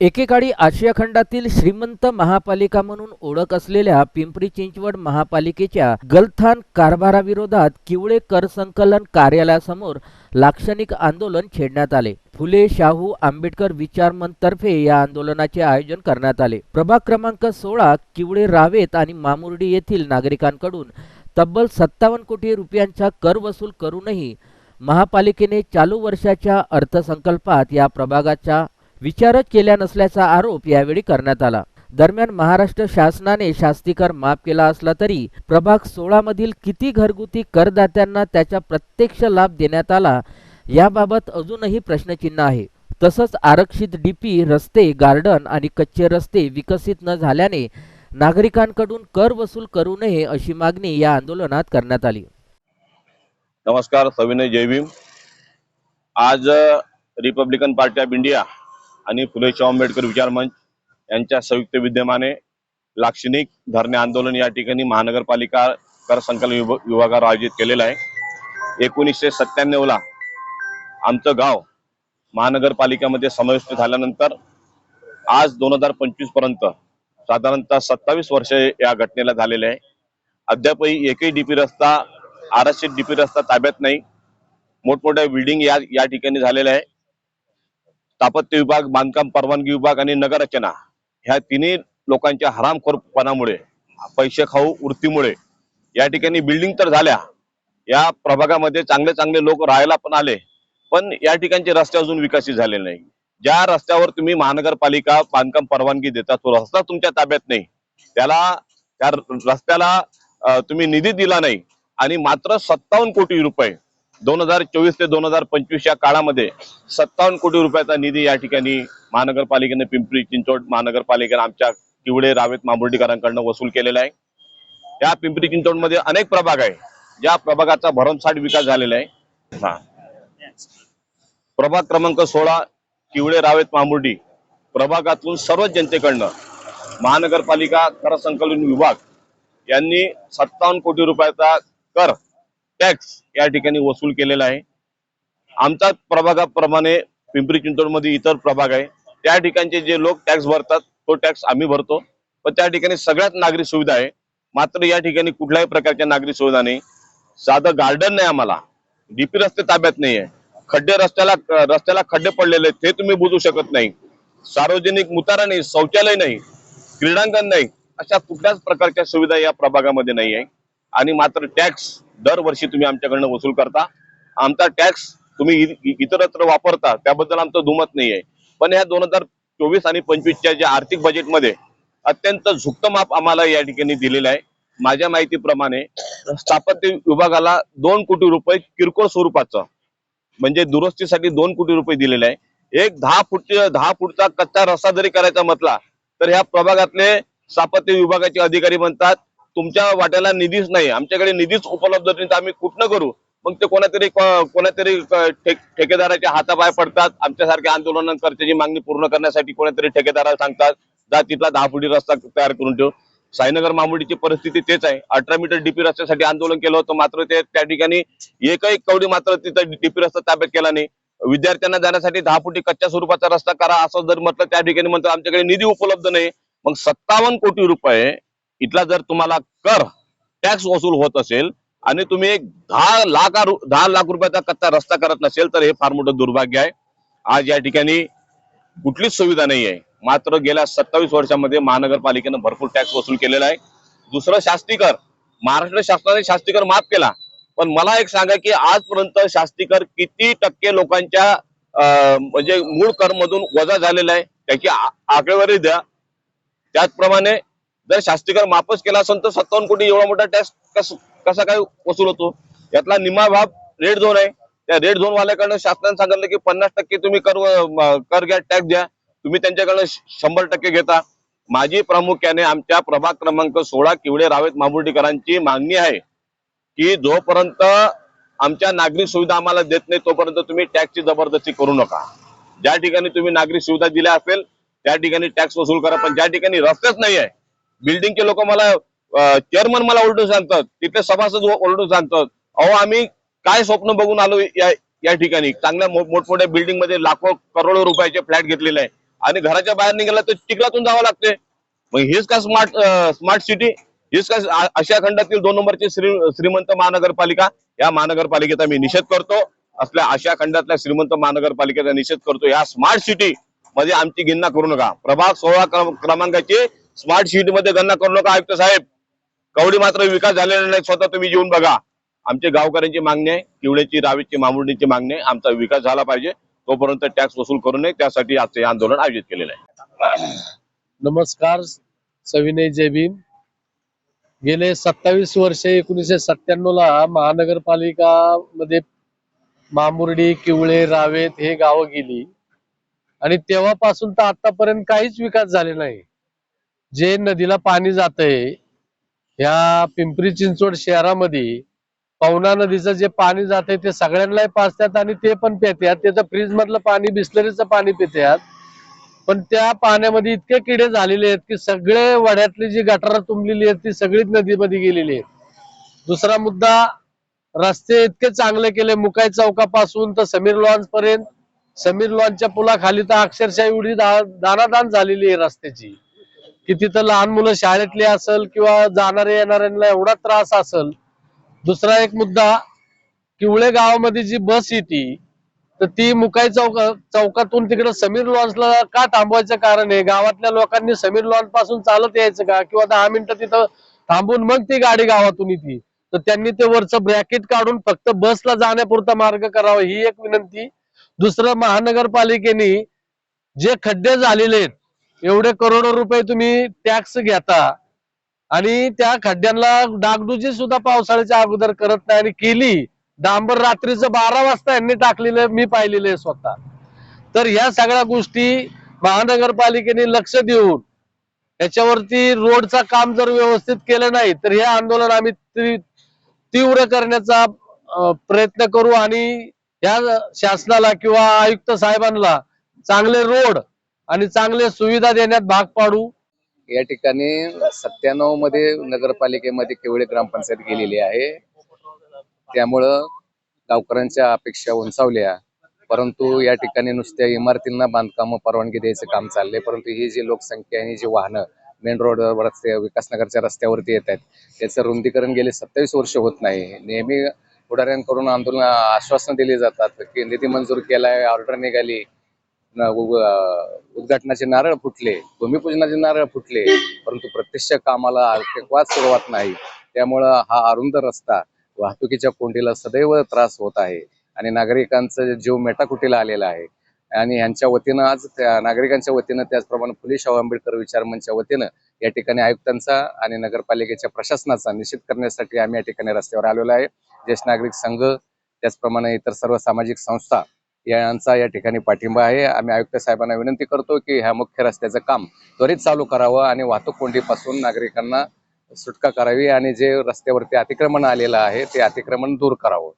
एकेकाळी आशिया खंडातील श्रीमंत महापालिका म्हणून ओळख असलेल्या पिंपरी चिंचवड महापालिकेच्या गलथान कारभाराविरोधात किवळे कर संकलन कार्यालयासमोर लाक्षणिक आंदोलन छेडण्यात आले. फुले शाहू आंबेडकर विचारमंतर्फे या आंदोलनाचे आयोजन करण्यात आले. प्रभाग क्रमांक सोळा किवळे रावेत आणि मामुर्डी येथील नागरिकांकडून तब्बल सत्तावन्न कोटी रुपयांचा कर वसूल करूनही महापालिकेने चालू वर्षाच्या अर्थसंकल्पात या प्रभागाच्या विचारच केल्या नसल्याचा आरोप यावेळी करण्यात आला. दरम्यान महाराष्ट्र शासनाने शास्तीकर माफ केला असला तरी प्रभाग सोळा मधील किती घरगुती करदात्यांना त्याचा प्रत्यक्ष लाभ देण्यात आला याबाबत अजूनही प्रश्नचिन्ह आहे. तसंच आरक्षित डीपी रस्ते गार्डन आणि कच्चे रस्ते विकसित न झाल्याने नागरिकांकडून कर वसूल करू नये अशी मागणी या आंदोलनात करण्यात आली. नमस्कार सविनय जयभीम. आज रिपब्लिकन पार्टी ऑफ इंडिया आणि फुले आंबेडकर विचार मंच यांच्या संयुक्त विद्यमाने लाक्षणिक धरणे आंदोलन या ठिकाणी महानगरपालिका कर संकलन विभ- विभागावर आयोजित केलेलं आहे. एकोणीसशे सत्त्याण्णवला आमचं गाव महानगरपालिकेमध्ये समाविष्ट झाल्यानंतर आज दोन हजार पंचवीसपर्यंत साधारणतः सत्तावीस वर्ष या घटनेला झालेले आहे. अद्यापही एकही डीपी रस्ता आरक्षित डीपी रस्ता ताब्यात नाही. मोठमोठ्या बिल्डिंग या या ठिकाणी झालेल्या आहे. स्थापत्य विभाग बांधकाम परवानगी विभाग आणि नगररचना ह्या तिन्ही लोकांच्या हरामखोरपणामुळे पैसे खाऊ वृत्तीमुळे या ठिकाणी बिल्डिंग तर झाल्या. या प्रभागामध्ये चांगले चांगले लोक राहायला पण आले पण या ठिकाणचे रस्ते अजून विकसित झाले नाही. ज्या रस्त्यावर तुम्ही महानगरपालिका बांधकाम परवानगी देता तो रस्ता तुमच्या ताब्यात नाही. त्याला त्या रस्त्याला तुम्ही निधी दिला नाही आणि मात्र सत्तावन्न कोटी रुपये दोन हजार चोवीस ते दोन हजार पंचवीस या काळामध्ये सत्तावन्न कोटी रुपयाचा निधी या ठिकाणी महानगरपालिकेने पिंपरी चिंचवड महानगरपालिकेने आमच्या किवडे रावेत मांबुर्डीकरांकडनं वसूल केलेला आहे. या पिंपरी चिंचवडमध्ये अनेक प्रभाग आहे. ज्या प्रभागाचा भरमसाठ विकास झालेला आहे. हा. प्रभाग क्रमांक सोळा किवडे रावेत मांबुर्डी प्रभागातून सर्व जनतेकडनं महानगरपालिका कर संकलन विभाग यांनी सत्तावन्न कोटी रुपयाचा कर टॅक्स या ठिकाणी वसूल केलेला आहे. आमच्या प्रभागाप्रमाणे पिंपरी चिंचवडमध्ये इतर प्रभाग आहे. त्या ठिकाणचे जे लोक टॅक्स भरतात तो टॅक्स आम्ही भरतो. पण त्या ठिकाणी सगळ्यात नागरी सुविधा आहे. मात्र या ठिकाणी कुठल्याही प्रकारच्या नागरी सुविधा नाही. साधं गार्डन नाही आम्हाला. डीपी रस्ते ताब्यात नाही आहे खड्डे रस्त्याला रस्त्याला खड्डे पडलेले आहेत, ते तुम्ही बुजू शकत नाही. सार्वजनिक मुतारा नाही शौचालय नाही क्रीडांगण नाही अशा कुठल्याच प्रकारच्या सुविधा या प्रभागामध्ये नाही आहे आणि मात्र टॅक्स दरवर्षी तुम्ही आमच्याकडनं वसूल करता. आमचा टॅक्स तुम्ही इतरत्र वापरता त्याबद्दल आमचं दुमत नाही आहे पण ह्या दोन हजार चोवीस आणि पंचवीसच्या ज्या आर्थिक बजेटमध्ये अत्यंत झुकतं माप आम्हाला या ठिकाणी दिलेलं आहे. माझ्या माहितीप्रमाणे स्थापत्य विभागाला दोन कोटी रुपये किरकोळ स्वरूपाचं म्हणजे दुरुस्तीसाठी दोन कोटी रुपये दिलेले आहे. एक दहा फूट दहा फूटचा कच्चा रस्ता जरी करायचा म्हटला तर ह्या प्रभागातले स्थापत्य विभागाचे अधिकारी म्हणतात तुमच्या वाट्याला निधीच नाही. आमच्याकडे निधीच उपलब्ध नाही तर आम्ही कुठनं करू? मग ते कोणातरी कोणातरी ठेकेदाराच्या हातापाय पडतात. आमच्यासारख्या आंदोलनाकर्त्याची मागणी पूर्ण करण्यासाठी कोणातरी ठेकेदाराला सांगतात. जा तिथला दहा फुटी रस्ता तयार करून ठेव. साईनगर मामुडीची परिस्थिती तेच आहे. अठरा मीटर डीपी रस्त्यासाठी आंदोलन केलं होतं मात्र ते त्या ठिकाणी एकही कवडी मात्र तिथं डीपी रस्ता ताब्यात केला नाही. विद्यार्थ्यांना जाण्यासाठी दहा फुटी कच्च्या स्वरूपाचा रस्ता करा असं जर म्हटलं त्या ठिकाणी म्हणतात आमच्याकडे निधी उपलब्ध नाही. मग सत्तावन्न कोटी रुपये इथला जर तुम्हाला कर टॅक्स वसूल होत असेल आणि तुम्ही एक दहा लाख दहा लाख रुपयाचा कच्चा रस्ता करत नसेल तर हे फार मोठं दुर्भाग्य आहे. आज या ठिकाणी कुठलीच सुविधा नाही आहे. मात्र गेल्या सत्तावीस वर्षामध्ये महानगरपालिकेनं भरपूर टॅक्स वसूल केलेला आहे. दुसरं शास्तीकर महाराष्ट्र शासनाने शास्तीकर माफ केला. पण मला एक सांगा की आजपर्यंत शास्तीकर किती टक्के लोकांच्या अं, म्हणजे मूळ कर मधून वजा झालेला आहे त्याची आकडेवारी द्या. त्याचप्रमाणे जर शास्त्रीकर माफच केला असेल तर सत्तावन्न कोटी एवढा मोठा टॅक्स कस कसा काय वसूल होतो? यातला निम्मा भाग रेड झोन आहे. त्या रेड झोन वाल्याकडनं शासनाने सांगितलं की पन्नास टक्के तुम्ही कर कर घ्या टॅक्स द्या. तुम्ही त्यांच्याकडनं शंभर टक्के घेता. माझी प्रामुख्याने आमच्या प्रभाग क्रमांक सोळा किवडे रावेत मामुर्डीकरांची मागणी आहे की जोपर्यंत आमच्या नागरिक सुविधा आम्हाला देत नाही तोपर्यंत तुम्ही टॅक्सची जबरदस्ती करू नका. ज्या ठिकाणी तुम्ही नागरिक सुविधा दिल्या असेल त्या ठिकाणी टॅक्स वसूल करा. पण ज्या ठिकाणी रस्तेच नाही आहे बिल्डिंगचे लोक मला चेअरमन मला उलटून सांगतात तिथले सभासद उलटून सांगतात. अहो आम्ही काय स्वप्न बघून आलो या या ठिकाणी? चांगल्या मोठमोठ्या बिल्डिंगमध्ये लाखो करोडो रुपयाचे फ्लॅट घेतलेले आहे. आणि घराच्या बाहेर निघाला तर चिखलातून जावं लागते. मग हेच का स्मार्ट स्मार्ट सिटी हेच का आशिया खंडातील दोन नंबरची श्री श्रीमंत महानगरपालिका? या महानगरपालिकेचा मी निषेध करतो. असल्या आशिया खंडातल्या श्रीमंत महानगरपालिकेचा निषेध करतो. या स्मार्ट सिटी मध्ये आमची गिन्ना करू नका. प्रभाग सोळा क्रम- क्रमांकाची स्मार्ट सिटी मध्ये गणना करू नका आयुक्त साहेब. कवडी मात्र विकास झालेला नाही स्वतः तुम्ही येऊन बघा. आमच्या गावकऱ्यांची मागणी आहे किवळ्याची रावीची मामुर्डीची मागणी आहे. आमचा विकास झाला पाहिजे. तोपर्यंत टॅक्स वसूल करू नये. त्यासाठी आजचे आंदोलन आयोजित केलेलं आहे. नमस्कार सविनय जय भीम. गेले सत्तावीस वर्षे एकोणीसशे सत्त्याण्णव ला महानगरपालिका मध्ये मामुर्डी किवळे रावेत हे गावं गेली. आणि तेव्हापासून तर आतापर्यंत काहीच विकास झाले नाही. जे नदीला पाणी जातंय ह्या पिंपरी चिंचवड शहरामध्ये पवना नदीचं जे पाणी जातंय ते सगळ्यांनाही पाचतात आणि ते पण पितात. त्याचं फ्रीज मधलं पाणी बिस्लरीचं पाणी पितात. पण त्या पाण्यामध्ये इतके किडे झालेले आहेत की सगळे वड्यातली जी गटारं तुंबलेली आहेत ती सगळीच नदीमध्ये गेलेली आहेत. दुसरा मुद्दा रस्ते इतके चांगले केले मुकाई चौकापासून तर समीर लॉन्स पर्यंत समीर लॉन्सच्या पुलाखाली तर अक्षरशः एवढी दा- दानादान झालेली आहे रस्त्याची. की तिथं लहान मुलं शाळेतली असेल किंवा जाणारे येणाऱ्यांना एवढा त्रास असेल. दुसरा एक मुद्दा किवळे गावामध्ये जी बस येते तर ती मुकाई चौक चौकातून तिकडे समीर लॉन्सला का थांबवायचं कारण आहे? गावातल्या लोकांनी समीर लॉन्सपासून चालत यायचं का? किंवा दहा मिनिटं तिथं थांबून मग ती गाडी गावातून येते. तर त्यांनी ते वरचं ब्रॅकेट काढून फक्त बसला जाण्यापुरता मार्ग करावा ही एक विनंती. दुसरं महानगरपालिकेने जे खड्डे झालेले आहेत एवढे करोडो रुपये तुम्ही टॅक्स घेता आणि त्या खड्ड्यांना डागडुजी सुद्धा पावसाळ्याच्या अगोदर करत नाही आणि केली. डांबर रात्रीचं बारा वाजता यांनी टाकलेलं मी पाहिलेलं आहे स्वतः. तर ह्या सगळ्या गोष्टी महानगरपालिकेने लक्ष देऊन याच्यावरती रोडचा काम जर व्यवस्थित केलं नाही तर हे आंदोलन आम्ही तीव्र करण्याचा प्रयत्न करू आणि या शासनाला किंवा आयुक्त साहेबांना चांगले रोड आणि चांगले सुविधा देण्यात भाग पाडू. या ठिकाणी सत्त्याण्णवमध्ये नगरपालिकेमध्ये केवळे ग्रामपंचायत गेलेली आहे. त्यामुळं गावकऱ्यांच्या अपेक्षा उंचावल्या. परंतु या ठिकाणी नुसत्या इमारतींना बांधकाम परवानगी द्यायचं काम चाललंय. परंतु ही जी लोकसंख्या आणि जी वाहनं मेन रोडवर रस्ते विकासनगरच्या रस्त्यावरती येत आहेत त्याचं रुंदीकरण गेले सत्तावीस वर्ष होत नाही. नेहमी पुढाऱ्यांकडून आंदोलन आश्वासन दिली जातात की निधी मंजूर केलाय ऑर्डर निघाली. न- उ- उद्घाटनाचे नारळ फुटले भूमिपूजनाचे नारळ फुटले परंतु प्रत्यक्ष कामाला आर्थिकवाद सुरुवात नाही. त्यामुळं हा अरुंद रस्ता वाहतुकीच्या कोंडीला सदैव त्रास होत आहे आणि नागरिकांचा जीव मेटाकुटीला आलेला आहे. आणि यांच्या वतीनं आज त्या नागरिकांच्या वतीनं त्याचप्रमाणे फुले शाहू आंबेडकर विचार मंचच्या वतीनं या ठिकाणी आयुक्तांचा आणि नगरपालिकेच्या प्रशासनाचा निश्चित करण्यासाठी आम्ही या ठिकाणी रस्त्यावर आलेलो आहे. ज्येष्ठ नागरिक संघ त्याचप्रमाणे इतर सर्व सामाजिक संस्था यांचा या ठिकाणी पाठिंबा आहे. आम्ही आयुक्त साहेबांना विनंती करतो की ह्या मुख्य रस्त्याचं काम त्वरित चालू करावं आणि वाहतूक कोंडीपासून नागरिकांना सुटका करावी आणि जे रस्त्यावरती अतिक्रमण आलेलं आहे ते अतिक्रमण दूर करावं.